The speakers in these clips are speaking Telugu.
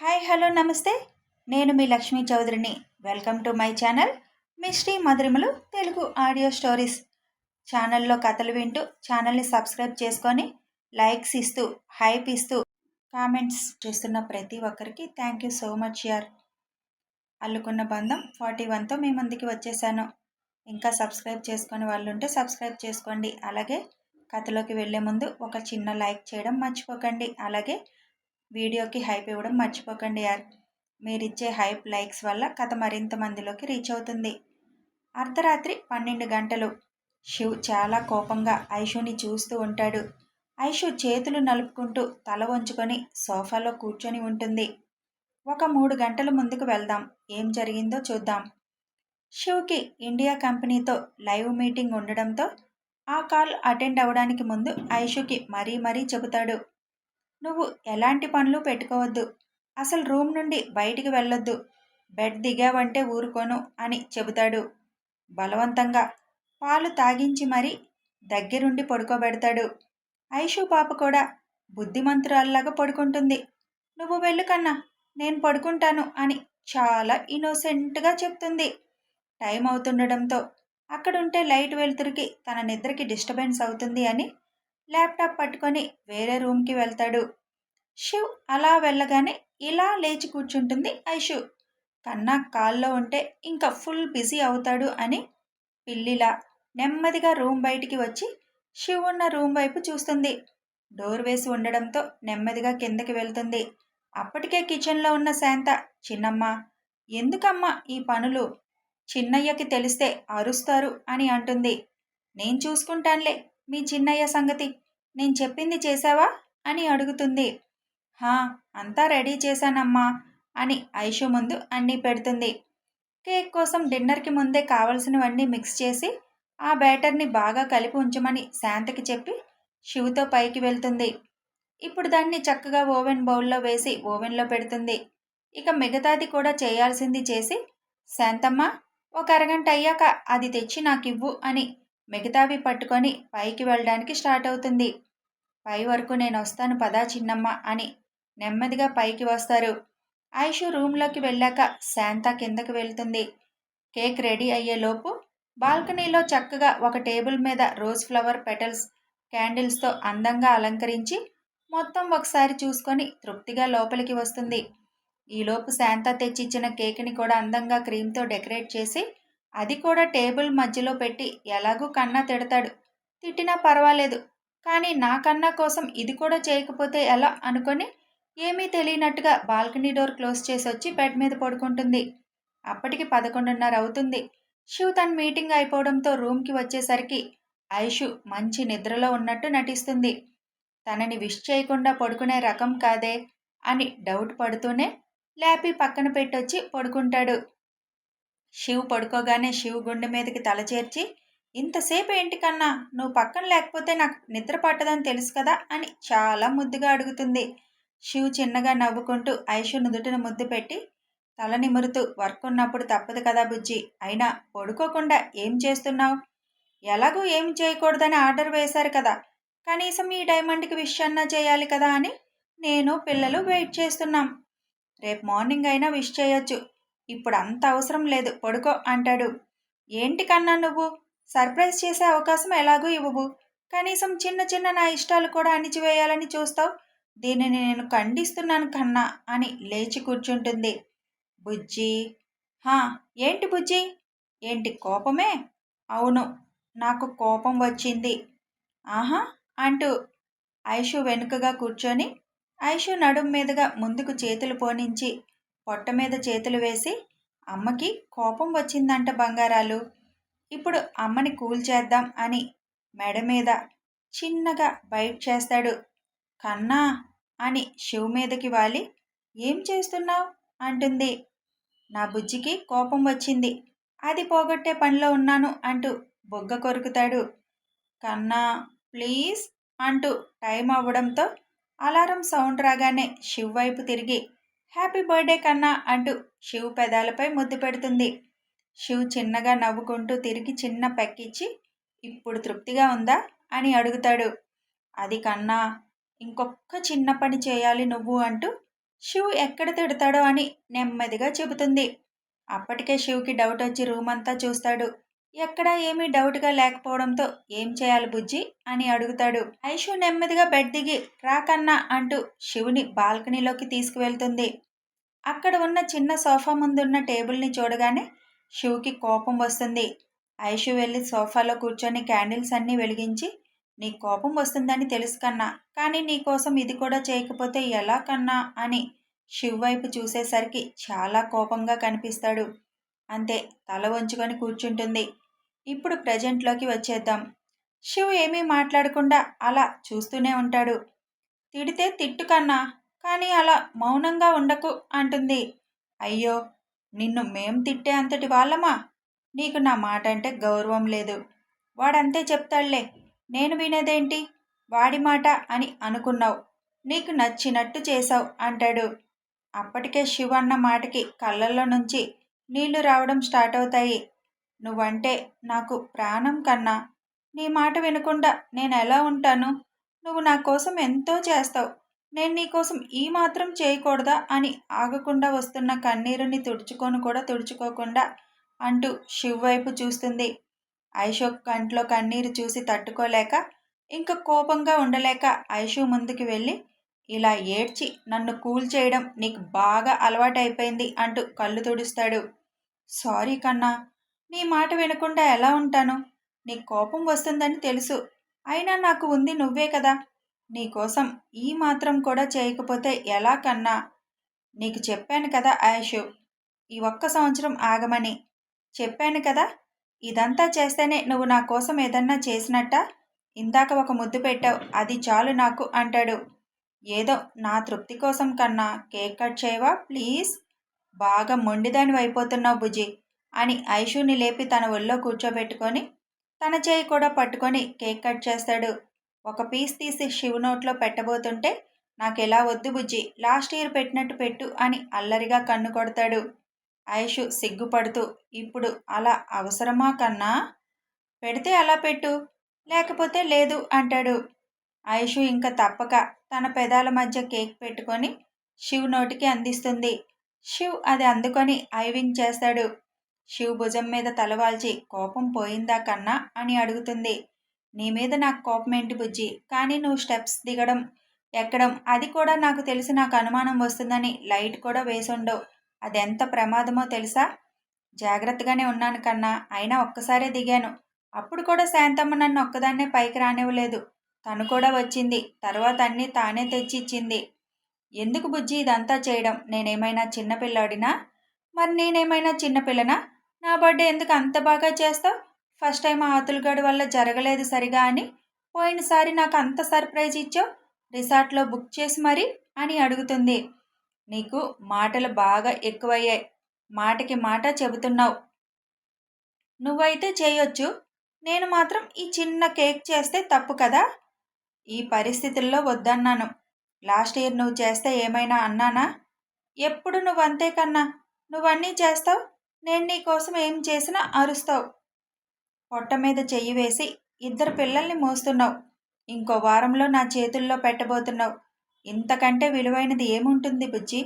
హాయ్ హలో నమస్తే. నేను మీ Lakshmi చౌదరిని. Welcome to my channel. Misty మధురిమలు Telugu audio stories. ఛానల్లో కథలు వింటూ ఛానల్ని సబ్స్క్రైబ్ చేసుకొని లైక్స్ ఇస్తూ హైప్ ఇస్తూ కామెంట్స్ చేస్తున్న ప్రతి ఒక్కరికి థ్యాంక్ యూ సో మచ్ యార్. అల్లుకున్న బంధం ఫార్టీ వన్తో మీ ముందుకి వచ్చేసాను. ఇంకా సబ్స్క్రైబ్ చేసుకొని వాళ్ళు ఉంటే సబ్స్క్రైబ్ చేసుకోండి. అలాగే కథలోకి వెళ్ళే ముందు ఒక చిన్న లైక్ చేయడం మర్చిపోకండి. అలాగే వీడియోకి హైప్ ఇవ్వడం మర్చిపోకండి యార్. మీరిచ్చే హైప్ లైక్స్ వల్ల కథ మరింత మందిలోకి రీచ్ అవుతుంది. అర్ధరాత్రి పన్నెండు గంటలు. శివ్ చాలా కోపంగా ఐషుని చూస్తూ ఉంటాడు. ఐషు చేతులు నలుపుకుంటూ తల వంచుకొని సోఫాలో కూర్చొని ఉంటుంది. ఒక మూడు గంటల ముందుకు వెళ్దాం. ఏం జరిగిందో చూద్దాం. శివ్కి ఇండియా కంపెనీతో లైవ్ మీటింగ్ ఉండడంతో ఆ కాల్ అటెండ్ అవ్వడానికి ముందు ఐషుకి మరీ మరీ చెబుతాడు. నువ్వు ఎలాంటి పనులు పెట్టుకోవద్దు. అసలు రూమ్ నుండి బయటికి వెళ్ళొద్దు. బెడ్ దిగావంటే ఊరుకోను అని చెబుతాడు. బలవంతంగా పాలు తాగించి మరీ దగ్గరుండి పడుకోబెడతాడు. ఐషు పాప కూడా బుద్ధిమంతురాల్లాగా పడుకుంటుంది. నువ్వు వెళ్ళు కన్నా నేను పడుకుంటాను అని చాలా ఇన్నోసెంట్గా చెప్తుంది. టైం అవుతుండడంతో అక్కడుంటే లైట్ వెలుతురికి తన నిద్రకి డిస్టర్బెన్స్ అవుతుంది అని ల్యాప్టాప్ పట్టుకొని వేరే రూమ్కి వెళ్తాడు. శివ్ అలా వెళ్ళగానే ఇలా లేచి కూర్చుంటుంది ఐషు. కన్నా కాల్లో ఉంటే ఇంకా ఫుల్ బిజీ అవుతాడు అని పిల్లిలా నెమ్మదిగా రూమ్ బయటికి వచ్చి శివ్ ఉన్న రూమ్ వైపు చూస్తుంది. డోర్ వేసి ఉండడంతో నెమ్మదిగా కిందకి వెళ్తుంది. అప్పటికే కిచెన్లో ఉన్న శాంత చిన్నమ్మ ఎందుకమ్మా ఈ పనులు? చిన్నయ్యకి తెలిస్తే అరుస్తారు అని అంటుంది. నేను చూసుకుంటానులే మీ చిన్నయ్య సంగతి నేను చెప్పింది చేశావా? అని అడుగుతుంది. హా అంతా రెడీ చేశానమ్మా అని ఐషు ముందు అన్నీ పెడుతుంది. కేక్ కోసం డిన్నర్కి ముందే కావలసినవన్నీ మిక్స్ చేసి ఆ బ్యాటర్ని బాగా కలిపి ఉంచమని శాంతకి చెప్పి శివుతో పైకి వెళ్తుంది. ఇప్పుడు దాన్ని చక్కగా ఓవెన్ బౌల్లో వేసి ఓవెన్లో పెడుతుంది. ఇక మిగతాది కూడా చేయాల్సింది చేసి శాంతమ్మ ఒక అరగంట అయ్యాక అది తెచ్చి నాకు ఇవ్వు అని మిగతావి పట్టుకొని పైకి వెళ్ళడానికి స్టార్ట్ అవుతుంది. పై వరకు నేను వస్తాను పదా చిన్నమ్మ అని నెమ్మదిగా పైకి వస్తారు. ఐషు రూమ్లోకి వెళ్ళాక శాంత కిందకి వెళ్తుంది. కేక్ రెడీ అయ్యేలోపు బాల్కనీలో చక్కగా ఒక టేబుల్ మీద రోజ్ ఫ్లవర్ పెటల్స్ క్యాండిల్స్తో అందంగా అలంకరించి మొత్తం ఒకసారి చూసుకొని తృప్తిగా లోపలికి వస్తుంది. ఈలోపు శాంత తెచ్చిచ్చిన కేక్ని కూడా అందంగా క్రీమ్తో డెకరేట్ చేసి అది కూడా టేబుల్ మధ్యలో పెట్టి ఎలాగూ కన్నా తిడతాడు. తిట్టినా పర్వాలేదు. కానీ నా కన్నా కోసం ఇది కూడా చేయకపోతే ఎలా? అనుకొని ఏమీ తెలియనట్టుగా బాల్కనీ డోర్ క్లోజ్ చేసి వచ్చి బెడ్ మీద పడుకుంటుంది. అప్పటికి పదకొండున్నర అవుతుంది. శివ్ తన మీటింగ్ అయిపోవడంతో రూమ్కి వచ్చేసరికి ఐషు మంచి నిద్రలో ఉన్నట్టు నటిస్తుంది. తనని విష్ చేయకుండా పడుకునే రకం కాదే అని డౌట్ పడుతూనే ల్యాపీ పక్కన పెట్టొచ్చి పడుకుంటాడు. శివ్ పడుకోగానే శివ్ గుండె మీదకి తల చేర్చి ఇంతసేపు ఏంటి కన్నా? నువ్వు పక్కన లేకపోతే నాకు నిద్ర పట్టదని తెలుసు కదా? అని చాలా ముద్దుగా అడుగుతుంది. శివ్ చిన్నగా నవ్వుకుంటూ ఐషు నుదుటిని ముద్దు పెట్టి తల నిమురుతూ వర్క్ ఉన్నప్పుడు తప్పదు కదా బుజ్జి. అయినా పడుకోకుండా ఏం చేస్తున్నావు? ఎలాగూ ఏం చేయకూడదని ఆర్డర్ వేశారు కదా. కనీసం ఈ డైమండ్కి విష్ అన్నా చేయాలి కదా అని నేను పిల్లలు వెయిట్ చేస్తున్నాం. రేపు మార్నింగ్ అయినా విష్ చేయొచ్చు. ఇప్పుడు అంత అవసరం లేదు పడుకో అంటాడు. ఏంటి కన్నా నువ్వు? సర్ప్రైజ్ చేసే అవకాశం ఎలాగూ ఇవ్వవు. కనీసం చిన్న చిన్న నా ఇష్టాలు కూడా అణిచివేయాలని చూస్తావు. దీనిని నేను ఖండిస్తున్నాను కన్నా అని లేచి కూర్చుంటుంది. బుజ్జి? హా ఏంటి బుజ్జి? ఏంటి కోపమే? అవును నాకు కోపం వచ్చింది. ఆహా అంటూ ఐషు వెనుకగా కూర్చొని ఐషు నడుం మీదుగా ముందుకు చేతులు పోనించి పొట్ట మీద చేతులు వేసి అమ్మకి కోపం వచ్చిందంట బంగారాలు. ఇప్పుడు అమ్మని కూల్ చేద్దాం అని మెడ మీద చిన్నగా బైట్ చేస్తాడు. కన్నా అని శివ్ మీదకి వాలి. ఏం చేస్తున్నావు? అంటుంది. నా బుజ్జికి కోపం వచ్చింది. అది పోగొట్టే పనిలో ఉన్నాను అంటూ బొగ్గ కొరుకుతాడు. కన్నా ప్లీజ్ అంటూ టైం అవ్వడంతో అలారం సౌండ్ రాగానే శివ్ వైపు తిరిగి హ్యాపీ బర్త్డే కన్నా అంటూ శివ్ పెదాలపై ముద్దు పెడుతుంది. శివ్ చిన్నగా నవ్వుకుంటూ తిరిగి చిన్న పెక్కిచ్చి ఇప్పుడు తృప్తిగా ఉందా? అని అడుగుతాడు. అది కన్నా ఇంకొక్క చిన్న పని చేయాలి నువ్వు అంటూ శివ్ ఎక్కడ తిడతాడో అని నెమ్మదిగా చెబుతుంది. అప్పటికే శివ్కి డౌట్ వచ్చి రూమ్ అంతా చూస్తాడు. ఎక్కడా ఏమీ డౌట్గా లేకపోవడంతో ఏం చేయాలి బుజ్జి? అని అడుగుతాడు. ఐషు నెమ్మదిగా బెడ్ దిగి రాకన్నా అంటూ శివుని బాల్కనీలోకి తీసుకువెళ్తుంది. అక్కడ ఉన్న చిన్న సోఫా ముందున్న టేబుల్ని చూడగానే శివుకి కోపం వస్తుంది. ఐషు వెళ్ళి సోఫాలో కూర్చొని క్యాండిల్స్ అన్నీ వెలిగించి నీ కోపం వస్తుందని తెలుసు కన్నా కానీ నీకోసం ఇది కూడా చేయకపోతే ఎలా కన్నా? అని శివ్ వైపు చూసేసరికి చాలా కోపంగా కనిపిస్తాడు. అంతే తల వంచుకొని కూర్చుంటుంది. ఇప్పుడు ప్రజెంట్లోకి వచ్చేద్దాం. శివ్ ఏమీ మాట్లాడకుండా అలా చూస్తూనే ఉంటాడు. తిడితే తిట్టు కన్నా కానీ అలా మౌనంగా ఉండకు అంటుంది. అయ్యో నిన్ను మేం తిట్టే అంతటి వాళ్ళమా? నీకు నా మాట అంటే గౌరవం లేదు. వాడంతే చెప్తాడులే నేను వినేదేంటి? వాడి మాట అని అనుకున్నావు. నీకు నచ్చినట్టు చేశావు అంటాడు. అప్పటికే శివ అన్న మాటకి కళ్ళల్లో నుంచి నీళ్ళు రావడం స్టార్ట్ అవుతాయి. నువ్వంటే నాకు ప్రాణం కన్నా. నీ మాట వినకుండా నేను ఎలా ఉంటాను? నువ్వు నా కోసం ఎంతో చేస్తావు. నేను నీకోసం ఈ మాత్రం చేయకూడదా? అని ఆగకుండా వస్తున్న కన్నీరుని తుడుచుకొని కూడా తుడుచుకోకుండా అంటూ శివ్ వైపు చూస్తుంది. ఐషోక్ కంట్లో కన్నీరు చూసి తట్టుకోలేక ఇంకా కోపంగా ఉండలేక ఐషు ముందుకు వెళ్ళి ఇలా ఏడ్చి నన్ను కూల్ చేయడం నీకు బాగా అలవాటైపోయింది అంటూ కళ్ళు తుడుస్తాడు. సారీ కన్నా నీ మాట వినకుండా ఎలా ఉంటాను? నీకు కోపం వస్తుందని తెలుసు. అయినా నాకు ఉంది నువ్వే కదా. నీకోసం ఈ మాత్రం కూడా చేయకపోతే ఎలా కన్నా? నీకు చెప్పాను కదా ఆయుషు ఈ ఒక్క సంవత్సరం ఆగమని. చెప్పాను కదా ఇదంతా చేస్తేనే నువ్వు నా కోసం ఏదన్నా చేసినట్ట? ఇందాక ఒక ముద్దు పెట్టావు అది చాలు నాకు అంటాడు. ఏదో నా తృప్తి కోసం కన్నా కేక్ కట్ చేయవా ప్లీజ్? బాగా మొండిదాని అయిపోతున్నావు బుజ్జి. అని ఐషుని లేపి తన ఒళ్ళో కూర్చోబెట్టుకొని తన చేయి కూడా పట్టుకొని కేక్ కట్ చేస్తాడు. ఒక పీస్ తీసి శివ నోట్లో పెట్టబోతుంటే నాకు ఎలా వద్దు బుజ్జి లాస్ట్ ఇయర్ పెట్టినట్టు పెట్టు అని అల్లరిగా కన్ను కొడతాడు. ఐషు సిగ్గుపడుతూ ఇప్పుడు అలా అవసరమా కన్నా? పెడితే అలా పెట్టు లేకపోతే లేదు అంటాడు. ఐషు ఇంకా తప్పక తన పెదాల మధ్య కేక్ పెట్టుకొని శివ్ నోటికి అందిస్తుంది. శివ్ అది అందుకొని ఐవింగ్ చేస్తాడు. శివ్ భుజం మీద తలవాల్చి కోపం పోయిందా కన్నా? అని అడుగుతుంది. నీ మీద నాకు కోపం ఏంటి బుజ్జి? కానీ నువ్వు స్టెప్స్ దిగడం ఎక్కడం అది కూడా నాకు తెలిసి నాకు అనుమానం వస్తుందని లైట్ కూడా వేసుండవు అది ఎంత ప్రమాదమో తెలుసా? జాగ్రత్తగానే ఉన్నాను కన్నా అయినా ఒక్కసారే దిగాను. అప్పుడు కూడా శాంతమ్మ నన్ను ఒక్కదాన్నే పైకి రానివ్వలేదు. తను కూడా వచ్చింది. తర్వాత అన్నీ తానే తెచ్చి ఇచ్చింది ఎందుకు బుజ్జి ఇదంతా చేయడం? నేనేమైనా చిన్నపిల్లాడినా? మరి నేనేమైనా చిన్నపిల్లనా? నా బర్త్డే ఎందుకు అంత బాగా చేస్తావు? ఫస్ట్ టైం ఆ అతులుగడు వల్ల జరగలేదు సరిగా అని. పోయినసారి నాకు అంత సర్ప్రైజ్ ఇచ్చావు? రిసార్ట్లో బుక్ చేసి మరి అని అడుగుతుంది. నీకు మాటలు బాగా ఎక్కువయ్యాయి. మాటకి మాట చెబుతున్నావు. నువ్వైతే చేయొచ్చు. నేను మాత్రం ఈ చిన్న కేక్ చేస్తే తప్పు కదా? ఈ పరిస్థితుల్లో వద్దన్నాను. లాస్ట్ ఇయర్ నువ్వు చేస్తే ఏమైనా అన్నానా? ఎప్పుడు నువ్వు అంతే కన్నా? నువ్వన్నీ చేస్తావు? నేను నీ కోసం ఏం చేసినా అరుస్తావు. పొట్ట మీద చెయ్యి వేసి ఇద్దరు పిల్లల్ని మోస్తున్నావు. ఇంకో వారంలో నా చేతుల్లో పెట్టబోతున్నావు. ఇంతకంటే విలువైనది ఏముంటుంది బుజ్జి?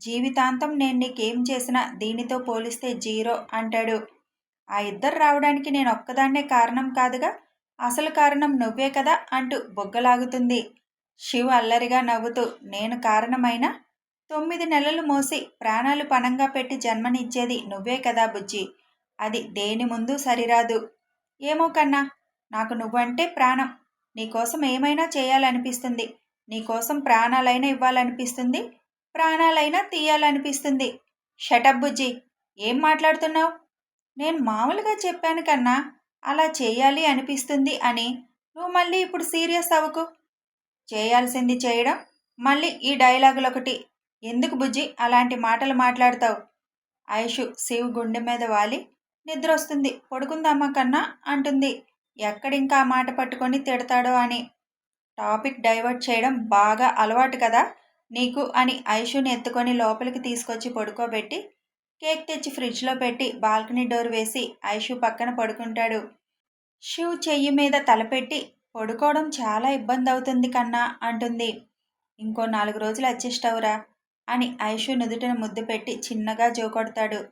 జీవితాంతం నేను నీకేం చేసినా దీనితో పోలిస్తే జీరో అంటాడు. ఆ ఇద్దరు రావడానికి నేను ఒక్కదాన్నే కారణం కాదుగా అసలు కారణం నువ్వే కదా అంటూ బొగ్గలాగుతుంది. శివ్ అల్లరిగా నవ్వుతూ నేను కారణమైనా? తొమ్మిది నెలలు మోసి ప్రాణాలు పణంగా పెట్టి జన్మనిచ్చేది నువ్వే కదా బుజ్జి. అది దేని ముందు సరిరాదు. ఏమో కన్నా నాకు నువ్వంటే ప్రాణం. నీకోసం ఏమైనా చేయాలనిపిస్తుంది. నీకోసం ప్రాణాలైనా ఇవ్వాలనిపిస్తుంది. ప్రాణాలైనా తీయాలనిపిస్తుంది. షటప్ బుజ్జి ఏం మాట్లాడుతున్నావు? నేను మామూలుగా చెప్పాను కన్నా అలా చేయాలి అనిపిస్తుంది అని. నువ్వు మళ్ళీ ఇప్పుడు సీరియస్ అవ్వకు. చేయాల్సింది చేయడం మళ్ళీ ఈ డైలాగులు ఒకటి ఎందుకు బుజ్జి అలాంటి మాటలు మాట్లాడతావు? ఐషు శివ్ గుండె మీద వాలి. నిద్ర వస్తుంది పడుకుందామా కన్నా? అంటుంది. ఎక్కడింకా మాట పట్టుకొని తిడతాడో అని. టాపిక్ డైవర్ట్ చేయడం బాగా అలవాటు కదా? నీకు అని ఐషుని ఎత్తుకొని లోపలికి తీసుకొచ్చి పడుకోబెట్టి కేక్ తెచ్చి ఫ్రిడ్జ్లో పెట్టి బాల్కనీ డోర్ వేసి ఐషు పక్కన పడుకుంటాడు. షివ్ చెయ్యి మీద తలపెట్టి పడుకోవడం చాలా ఇబ్బంది అవుతుంది కన్నా అంటుంది. ఇంకో నాలుగు రోజులు అడ్జస్ట్ అవురా. అని ఐషు నుదుటను ముద్దు పెట్టి చిన్నగా జోకొడతాడు.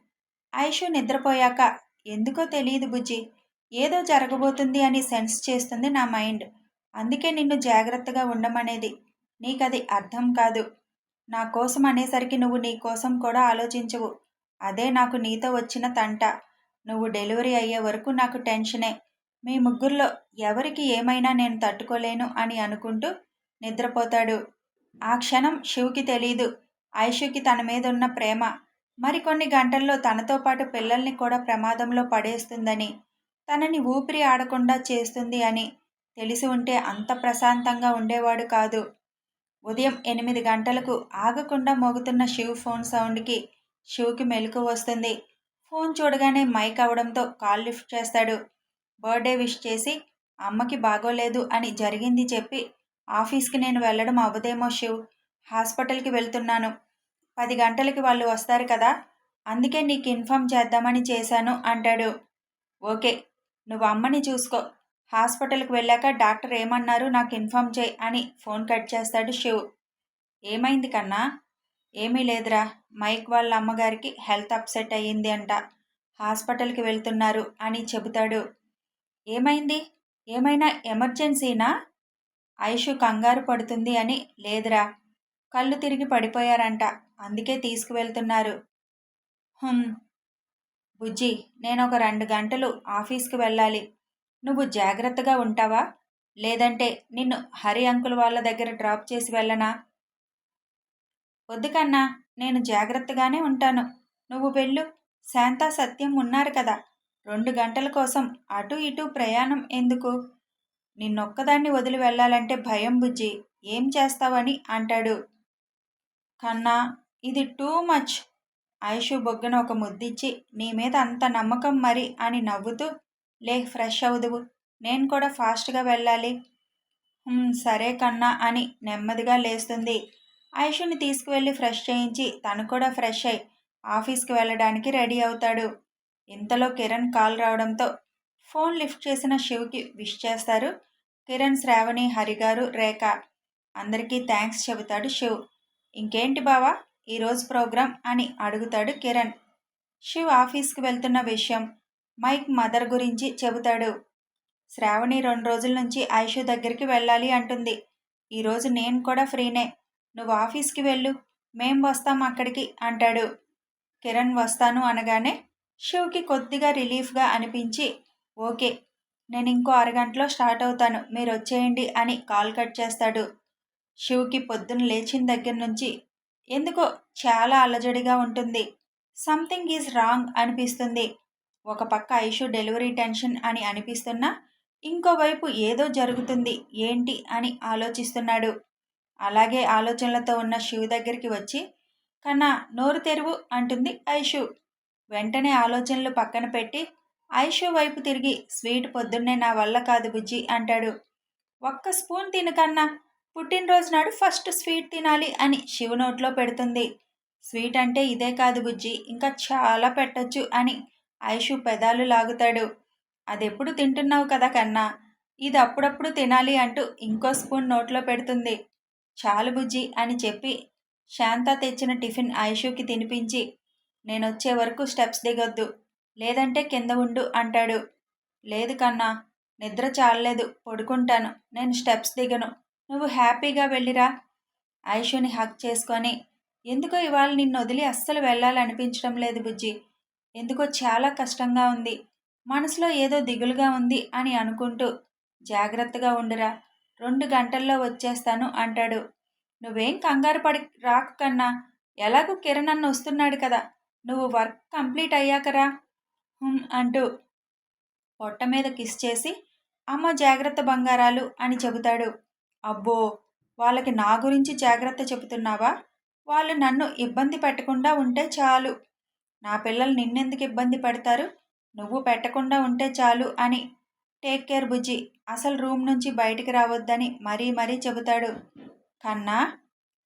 ఐషు నిద్రపోయాక ఎందుకో తెలియదు బుజ్జి ఏదో జరగబోతుంది అని సెన్స్ చేస్తుంది నా మైండ్. అందుకే నిన్ను జాగ్రత్తగా ఉండమనేది. నీకది అర్థం కాదు. నా కోసం అనేసరికి నువ్వు నీ కోసం కూడా ఆలోచించవు. అదే నాకు నీతో వచ్చిన తంట. నువ్వు డెలివరీ అయ్యే వరకు నాకు టెన్షనే. మీ ముగ్గురిలో ఎవరికి ఏమైనా నేను తట్టుకోలేను అని అనుకుంటూ నిద్రపోతాడు. ఆ క్షణం శివుకి తెలీదు. ఐషుకి తన మీద ఉన్న ప్రేమ మరికొన్ని గంటల్లో తనతో పాటు పిల్లల్ని కూడా ప్రమాదంలో పడేస్తుందని తనని ఊపిరి ఆడకుండా చేస్తుంది అని తెలిసి ఉంటే అంత ప్రశాంతంగా ఉండేవాడు కాదు. ఉదయం ఎనిమిది గంటలకు ఆగకుండా మోగుతున్న శివ్ ఫోన్ సౌండ్కి శివ్కి మెలకు వస్తుంది. ఫోన్ చూడగానే మైక్ అవడంతో కాల్ లిఫ్ట్ చేస్తాడు. బర్త్డే విష్ చేసి అమ్మకి బాగోలేదు అని జరిగింది చెప్పి ఆఫీస్కి నేను వెళ్ళడం అవ్వదేమో శివ్. హాస్పిటల్కి వెళ్తున్నాను. పది గంటలకి వాళ్ళు వస్తారు కదా అందుకే నీకు ఇన్ఫామ్ చేద్దామని చేశాను అంటాడు. ఓకే నువ్వు అమ్మని చూసుకో. హాస్పిటల్కి వెళ్ళాక డాక్టర్ ఏమన్నారు నాకు ఇన్ఫామ్ చేయి అని ఫోన్ కట్ చేస్తాడు శివ్. ఏమైంది కన్నా? ఏమీ లేదురా మైక్ వాళ్ళ అమ్మగారికి హెల్త్ అప్సెట్ అయ్యింది అంట. హాస్పిటల్కి వెళ్తున్నారు అని చెబుతాడు. ఏమైంది? ఏమైనా ఎమర్జెన్సీనా? ఐషు కంగారు పడుతుంది అని లేదురా కళ్ళు తిరిగి పడిపోయారంట. అందుకే తీసుకువెళ్తున్నారు. హుమ్ బుజ్జి నేను ఒక రెండు గంటలు ఆఫీస్కి వెళ్ళాలి. నువ్వు జాగ్రత్తగా ఉంటావా? లేదంటే నిన్ను హరి అంకుల్ వాళ్ళ దగ్గర డ్రాప్ చేసి వెళ్ళనా? వద్దు కన్నా నేను జాగ్రత్తగానే ఉంటాను. నువ్వు వెళ్ళు. శాంతా సత్యం ఉన్నారు కదా. రెండు గంటల కోసం అటు ఇటు ప్రయాణం ఎందుకు? నిన్నొక్కదాన్ని వదిలి వెళ్ళాలంటే భయం బుజ్జి. ఏం చేస్తావని అంటాడు. కన్నా ఇది టూ మచ్ ఐషు బొగ్గున ఒక ముద్దిచ్చి నీ మీద అంత నమ్మకం మరి? అని నవ్వుతూ లే ఫ్రెష్ అవుదువు. నేను కూడా ఫాస్ట్గా వెళ్ళాలి. సరే కన్నా అని నెమ్మదిగా లేస్తుంది. ఐషుని తీసుకువెళ్ళి ఫ్రెష్ చేయించి తను కూడా ఫ్రెష్ అయి ఆఫీస్కి వెళ్ళడానికి రెడీ అవుతాడు. ఇంతలో కిరణ్ కాల్ రావడంతో ఫోన్ లిఫ్ట్ చేసిన శివ్కి విష్ చేస్తారు. కిరణ్ శ్రావణి హరిగారు రేఖ. అందరికీ థ్యాంక్స్ చెబుతాడు శివ్. ఇంకేంటి బావా? ఈరోజు ప్రోగ్రాం అని అడుగుతాడు కిరణ్. శివ్ ఆఫీస్కి వెళ్తున్న విషయం మైక్ మదర్ గురించి చెబుతాడు. శ్రావణి రెండు రోజుల నుంచి ఐషు దగ్గరికి వెళ్ళాలి అంటుంది. ఈరోజు నేను కూడా ఫ్రీనే. నువ్వు ఆఫీస్కి వెళ్ళు. మేం వస్తాం అక్కడికి అంటాడు. కిరణ్ వస్తాను అనగానే శివ్కి కొద్దిగా రిలీఫ్గా అనిపించి ఓకే నేను ఇంకో అరగంటలో స్టార్ట్ అవుతాను. మీరు వచ్చేయండి అని కాల్ కట్ చేస్తాడు. శివుకి పొద్దున లేచిన దగ్గర నుంచి ఎందుకో చాలా అలజడిగా ఉంటుంది. సంథింగ్ ఈజ్ రాంగ్ అనిపిస్తుంది. ఒక పక్క ఐషు డెలివరీ టెన్షన్ అని అనిపిస్తున్నా ఇంకోవైపు ఏదో జరుగుతుంది. ఏంటి అని ఆలోచిస్తున్నాడు. అలాగే ఆలోచనలతో ఉన్న శివు దగ్గరికి వచ్చి కన్నా నోరు తెరువు అంటుంది ఐషు. వెంటనే ఆలోచనలు పక్కన పెట్టి ఐషు వైపు తిరిగి స్వీట్ పొద్దున్నే నా వల్ల కాదు బుజ్జి అంటాడు. ఒక్క స్పూన్ తినకన్నా పుట్టినరోజు నాడు ఫస్ట్ స్వీట్ తినాలి అని శివ నోట్లో పెడుతుంది. స్వీట్ అంటే ఇదే కాదు బుజ్జి ఇంకా చాలా పెట్టొచ్చు అని ఐషు పెదాలు లాగుతాడు. అదెప్పుడు తింటున్నావు కదా కన్నా? ఇది అప్పుడప్పుడు తినాలి అంటూ ఇంకో స్పూన్ నోట్లో పెడుతుంది. చాలు బుజ్జి అని చెప్పి శాంత తెచ్చిన టిఫిన్ ఐషుకి తినిపించి నేనొచ్చే వరకు స్టెప్స్ దిగొద్దు లేదంటే కింద ఉండు అంటాడు. లేదు కన్నా నిద్ర చాలలేదు పడుకుంటాను నేను స్టెప్స్ దిగను. నువ్వు హ్యాపీగా వెళ్ళిరా. ఐషుని హక్ చేసుకొని ఎందుకో ఇవాళ నిన్ను వదిలి అస్సలు వెళ్ళాలనిపించడం లేదు బుజ్జి. ఎందుకో చాలా కష్టంగా ఉంది. మనసులో ఏదో దిగులుగా ఉంది అని అనుకుంటూ జాగ్రత్తగా ఉండురా. రెండు గంటల్లో వచ్చేస్తాను అంటాడు. నువ్వేం కంగారు పడి రాకు కన్నా ఎలాగో కిరణ్ అన్న వస్తున్నాడు కదా. నువ్వు వర్క్ కంప్లీట్ అయ్యాకరా? అంటూ పొట్ట మీద కిస్ చేసి అమ్మ జాగ్రత్త బంగారాలు అని చెబుతాడు. అబ్బో వాళ్ళకి నా గురించి జాగ్రత్త చెబుతున్నావా? వాళ్ళు నన్ను ఇబ్బంది పెట్టకుండా ఉంటే చాలు. నా పిల్లలు నిన్నెందుకు ఇబ్బంది పెడతారు? నువ్వు పెట్టకుండా ఉంటే చాలు అని. టేక్ కేర్ బుజ్జి అసలు రూమ్ నుంచి బయటికి రావద్దని మరీ మరీ చెబుతాడు. కన్నా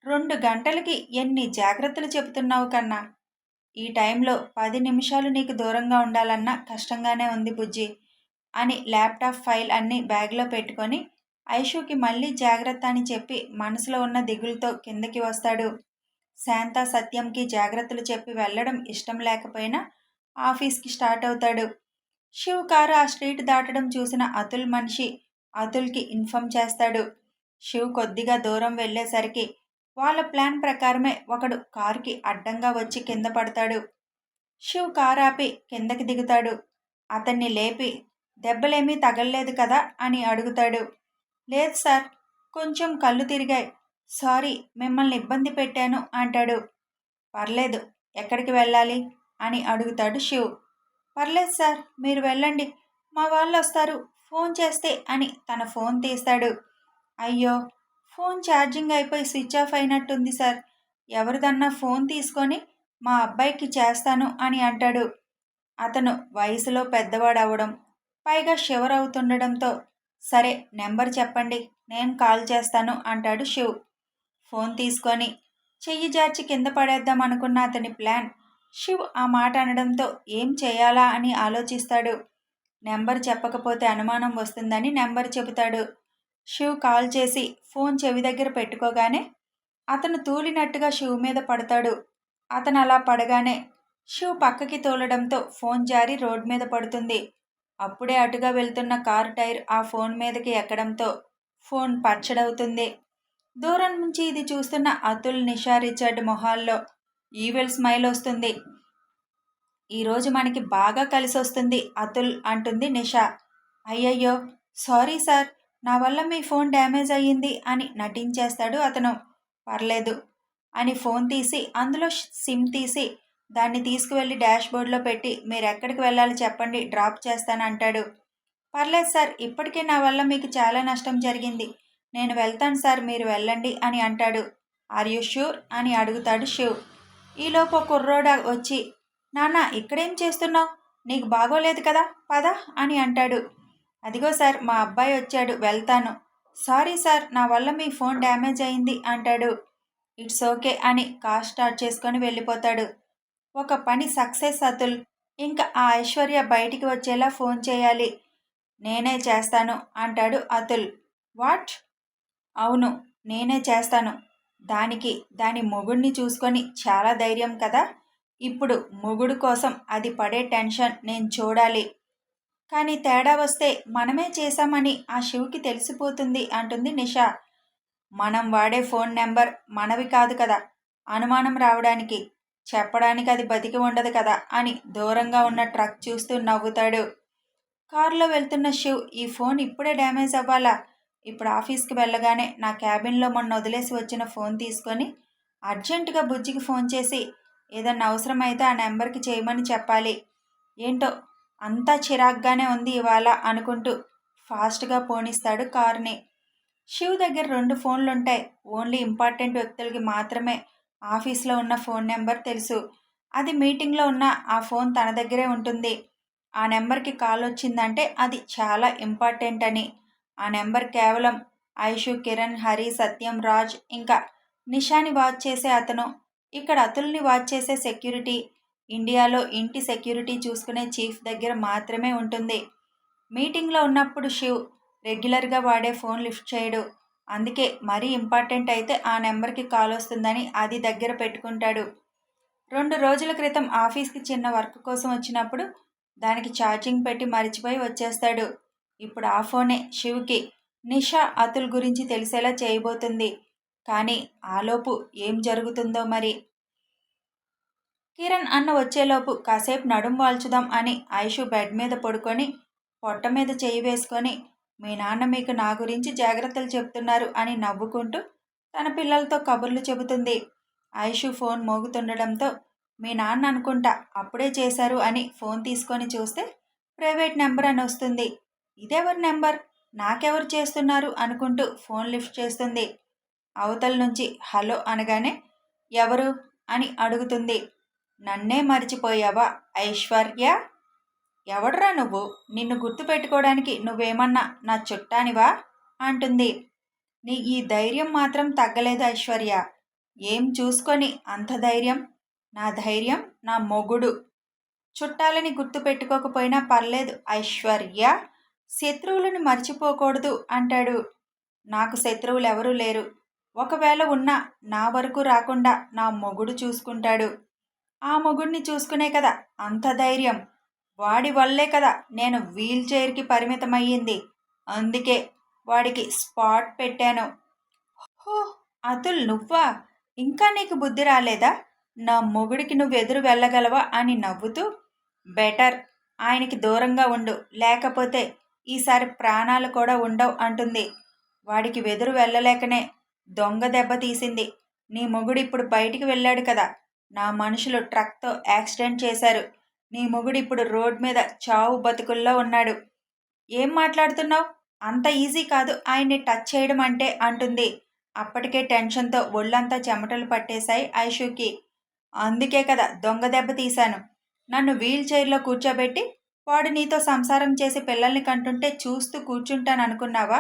రెండు గంటలకి ఎన్ని జాగ్రత్తలు చెబుతున్నావు కన్నా? ఈ టైంలో పది నిమిషాలు నీకు దూరంగా ఉండాలన్నా కష్టంగానే ఉంది బుజ్జి అని ల్యాప్టాప్ ఫైల్ అన్నీ బ్యాగ్లో పెట్టుకొని ఐషుకి మళ్ళీ జాగ్రత్త అని చెప్పి మనసులో ఉన్న దిగులతో కిందకి వస్తాడు. శాంత సత్యంకి జాగ్రత్తలు చెప్పి వెళ్ళడం ఇష్టం లేకపోయినా ఆఫీస్కి స్టార్ట్ అవుతాడు. శివ్ కారు ఆ స్ట్రీట్ దాటడం చూసిన అతుల్ మనిషి అతుల్కి ఇన్ఫామ్ చేస్తాడు. శివ్ కొద్దిగా దూరం వెళ్ళేసరికి వాళ్ళ ప్లాన్ ప్రకారమే ఒకడు కారుకి అడ్డంగా వచ్చి కింద పడతాడు. శివ్ కారు ఆపి కిందకి దిగుతాడు. అతన్ని లేపి దెబ్బలేమీ తగలలేదు కదా? అని అడుగుతాడు. లేదు సార్ కొంచెం కళ్ళు తిరిగాయి. సారీ మిమ్మల్ని ఇబ్బంది పెట్టాను అంటాడు. పర్లేదు ఎక్కడికి వెళ్ళాలి? అని అడుగుతాడు శివ్. పర్లేదు సార్ మీరు వెళ్ళండి. మా వాళ్ళు వస్తారు ఫోన్ చేస్తే అని తన ఫోన్ తీస్తాడు. అయ్యో ఫోన్ ఛార్జింగ్ అయిపోయి స్విచ్ ఆఫ్ అయినట్టుంది సార్. ఎవరిదన్నా ఫోన్ తీసుకొని మా అబ్బాయికి చేస్తాను అని అంటాడు. అతను వయసులో పెద్దవాడు అవడం పైగా షివర్ అవుతుండడంతో సరే నెంబర్ చెప్పండి. నేను కాల్ చేస్తాను అంటాడు శివ్. ఫోన్ తీసుకొని చెయ్యి జార్చి కింద పడేద్దాం అనుకున్న అతని ప్లాన్. శివ్ ఆ మాట అనడంతో ఏం చేయాలా అని ఆలోచిస్తాడు. నెంబర్ చెప్పకపోతే అనుమానం వస్తుందని నెంబర్ చెబుతాడు. శివ్ కాల్ చేసి ఫోన్ చెవి దగ్గర పెట్టుకోగానే అతను తూలినట్టుగా శివ్ మీద పడతాడు. అతను అలా పడగానే శివ్ పక్కకి తోలడంతో ఫోన్ జారి రోడ్ మీద పడుతుంది. అప్పుడే అటుగా వెళ్తున్న కారు టైర్ ఆ ఫోన్ మీదకి ఎక్కడంతో ఫోన్ పచ్చడవుతుంది. దూరం నుంచి ఇది చూస్తున్న అతుల్ నిషా రిచర్డ్ మొహాల్లో ఈవెల్ స్మైల్ వస్తుంది. ఈరోజు మనకి బాగా కలిసి వస్తుంది అతుల్ అంటుంది నిషా. అయ్యయ్యో సారీ సార్ నా వల్ల మీ ఫోన్ డ్యామేజ్ అయ్యింది అని నటించేస్తాడు అతను. పర్లేదు అని ఫోన్ తీసి అందులో సిమ్ తీసి దాన్ని తీసుకువెళ్ళి డాష్ బోర్డ్లో పెట్టి మీరు ఎక్కడికి వెళ్ళాలి చెప్పండి డ్రాప్ చేస్తాను అంటాడు. పర్లేదు సార్ ఇప్పటికే నా వల్ల మీకు చాలా నష్టం జరిగింది. నేను వెళ్తాను సార్ మీరు వెళ్ళండి అని అంటాడు. ఆర్ యూ షూర్ అని అడుగుతాడు శివ్ ఈలోపు కుర్రోడ వచ్చి నాన్న ఇక్కడేం చేస్తున్నావు? నీకు బాగోలేదు కదా పద అని అంటాడు. అదిగో సార్ మా అబ్బాయి వచ్చాడు వెళ్తాను. సారీ సార్ నా వల్ల మీ ఫోన్ డ్యామేజ్ అయింది అంటాడు. ఇట్స్ ఓకే అని కార్ స్టార్ట్ చేసుకొని వెళ్ళిపోతాడు. ఒక పని సక్సెస్ అతుల్. ఇంకా ఆ ఐశ్వర్య బయటికి వచ్చేలా ఫోన్ చేయాలి. నేనే చేస్తాను అంటాడు అతుల్. వాట్? అవును నేనే చేస్తాను. దానికి దాని మొగుడిని చూసుకొని చాలా ధైర్యం కదా? ఇప్పుడు మొగుడు కోసం అది పడే టెన్షన్ నేను చూడాలి. కానీ తేడా వస్తే మనమే చేశామని ఆ శివుకి తెలిసిపోతుంది అంటుంది నిషా. మనం వాడే ఫోన్ నెంబర్ మనవి కాదు కదా? అనుమానం రావడానికి. చెప్పడానికి అది బతికి ఉండదు కదా అని దూరంగా ఉన్న ట్రక్ చూస్తూ నవ్వుతాడు. కారులో వెళ్తున్న శివ్ ఈ ఫోన్ ఇప్పుడే డ్యామేజ్ అవ్వాలా? ఇప్పుడు ఆఫీస్కి వెళ్ళగానే నా క్యాబిన్లో మొన్న వదిలేసి వచ్చిన ఫోన్ తీసుకొని అర్జెంటుగా బుజ్జికి ఫోన్ చేసి ఏదన్నా అవసరమైతే ఆ నెంబర్కి చేయమని చెప్పాలి. ఏంటో అంతా చిరాగ్గానే ఉంది ఇవాళ అనుకుంటూ ఫాస్ట్గా పోనిస్తాడు కార్ని. శివ్ దగ్గర రెండు ఫోన్లు ఉంటాయి ఓన్లీ ఇంపార్టెంట్ వ్యక్తులకి మాత్రమే ఆఫీస్లో ఉన్న ఫోన్ నెంబర్ తెలుసు. అది మీటింగ్లో ఉన్న ఆ ఫోన్ తన దగ్గరే ఉంటుంది. ఆ నెంబర్కి కాల్ వచ్చిందంటే అది చాలా ఇంపార్టెంట్ అని. ఆ నెంబర్ కేవలం ఐషు కిరణ్ హరి సత్యం రాజ్ ఇంకా నిషాని వాచ్ చేసే అతను. ఇక్కడ అతుల్ని వాచ్ చేసే సెక్యూరిటీ. ఇండియాలో ఇంటి సెక్యూరిటీ చూసుకునే చీఫ్ దగ్గర మాత్రమే ఉంటుంది. మీటింగ్లో ఉన్నప్పుడు శివ్ రెగ్యులర్గా వాడే ఫోన్ లిఫ్ట్ చేయడు. అందుకే మరీ ఇంపార్టెంట్ అయితే ఆ నెంబర్కి కాల్ వస్తుందని అది దగ్గర పెట్టుకుంటాడు. రెండు రోజుల క్రితం ఆఫీస్కి చిన్న వర్క్ కోసం వచ్చినప్పుడు దానికి ఛార్జింగ్ పెట్టి మర్చిపోయి వచ్చేస్తాడు. ఇప్పుడు ఆ ఫోనే శివుకి. నిషా అతుల్ గురించి తెలిసేలా చేయబోతుంది. కానీ ఆలోపు ఏం జరుగుతుందో మరి? కిరణ్ అన్న వచ్చేలోపు కాసేపు నడుం వాల్చుదాం అని ఐషు బెడ్ మీద పడుకొని పొట్ట మీద చేయి వేసుకొని మీ నాన్న మీకు నా గురించి జాగ్రత్తలు చెప్తున్నారు అని నవ్వుకుంటూ తన పిల్లలతో కబుర్లు చెబుతుంది. ఐషు ఫోన్ మోగుతుండడంతో మీ నాన్న అనుకుంటా అప్పుడే చేశారు అని ఫోన్ తీసుకొని చూస్తే ప్రైవేట్ నెంబర్ అని వస్తుంది. ఇదెవరి నెంబర్? నాకెవరు చేస్తున్నారు? అనుకుంటూ ఫోన్ లిఫ్ట్ చేస్తుంది. అవతల నుంచి హలో అనగానే ఎవరు? అని అడుగుతుంది. నన్నే మర్చిపోయావా ఐశ్వర్య? ఎవడ్రా నువ్వు? నిన్ను గుర్తుపెట్టుకోవడానికి నువ్వేమన్నా నా చుట్టానివా? అంటుంది. నీ ఈ ధైర్యం మాత్రం తగ్గలేదు ఐశ్వర్య. ఏం చూసుకొని అంత ధైర్యం? నా ధైర్యం నా మొగుడు. చుట్టాలని గుర్తుపెట్టుకోకపోయినా పర్లేదు ఐశ్వర్య. శత్రువులను మర్చిపోకూడదు అంటాడు. నాకు శత్రువులు ఎవరూ లేరు. ఒకవేళ ఉన్నా నా వరకు రాకుండా నా మొగుడు చూసుకుంటాడు. ఆ మొగుడిని చూసుకునే కదా అంత ధైర్యం. వాడి వల్లే కదా నేను వీల్ చైర్కి పరిమితమయ్యింది. అందుకే వాడికి స్పాట్ పెట్టాను. హో అతుల్ నువ్వా? ఇంకా నీకు బుద్ధి రాలేదా? నా మొగుడికి నువ్వు ఎదురు వెళ్ళగలవా? అని నవ్వుతూ బెటర్ ఆయనకి దూరంగా ఉండు. లేకపోతే ఈసారి ప్రాణాలు కూడా ఉండవు అంటుంది. వాడికి వెదురు వెళ్ళలేకనే దొంగ దెబ్బ తీసింది. నీ మొగుడు ఇప్పుడు బయటికి వెళ్ళాడు కదా. నా మనుషులు ట్రక్తో యాక్సిడెంట్ చేశారు. నీ మొగుడు ఇప్పుడు రోడ్ మీద చావు బతుకుల్లో ఉన్నాడు. ఏం మాట్లాడుతున్నావు? అంత ఈజీ కాదు ఆయన్ని టచ్ చేయడం అంటే అంటుంది. అప్పటికే టెన్షన్తో ఒళ్ళంతా చెమటలు పట్టేశాయి ఐషుకి. అందుకే కదా దొంగ దెబ్బ తీశాను. నన్ను వీల్ చైర్లో కూర్చోబెట్టి వాడు నీతో సంసారం చేసి పిల్లల్ని కంటుంటే చూస్తూ కూర్చుంటాను అనుకున్నావా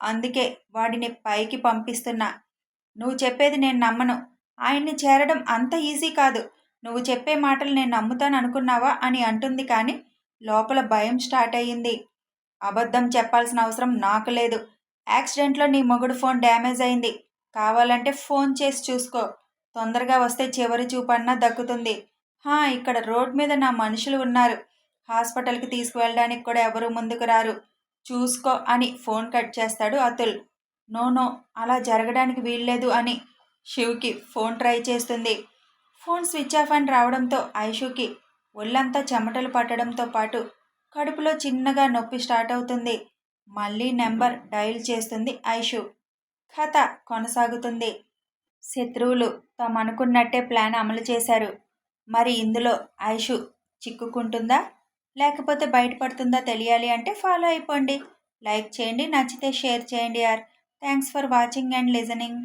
అందుకే వాడిని పైకి పంపిస్తున్నా. నువ్వు చెప్పేది నేను నమ్మను. ఆయన్ని చేరడం అంత ఈజీ కాదు. నువ్వు చెప్పే మాటలు నేను నమ్ముతాను అనుకున్నావా అని అంటుంది కానీ లోపల భయం స్టార్ట్ అయ్యింది. అబద్ధం చెప్పాల్సిన అవసరం నాకు లేదు. యాక్సిడెంట్లో నీ మొగుడు ఫోన్ డ్యామేజ్ అయింది. కావాలంటే ఫోన్ చేసి చూసుకో. తొందరగా వస్తే చివరి చూపన్నా దక్కుతుంది. హా ఇక్కడ రోడ్ మీద నా మనుషులు ఉన్నారు. హాస్పిటల్కి తీసుకువెళ్ళడానికి కూడా ఎవరు ముందుకు రారు. చూసుకో అని ఫోన్ కట్ చేస్తాడు అతుల్. నో నో అలా జరగడానికి వీల్లేదు అని శివ్కి ఫోన్ ట్రై చేస్తుంది. ఫోన్ స్విచ్ ఆఫ్ అని రావడంతో ఐషుకి ఒళ్ళంతా చెమటలు పట్టడంతో పాటు కడుపులో చిన్నగా నొప్పి స్టార్ట్ అవుతుంది. మళ్ళీ నెంబర్ డయల్ చేస్తుంది ఐషు. కథ కొనసాగుతుంది. శత్రువులు తాము అనుకున్నట్టే ప్లాన్ అమలు చేశారు. మరి ఇందులో ఐషు చిక్కుకుంటుందా? లేకపోతే బయటపడుతుందా తెలియాలి అంటే ఫాలో అయిపోండి. లైక్ చేయండి నచ్చితే షేర్ చేయండి యార్. Thanks for watching and listening.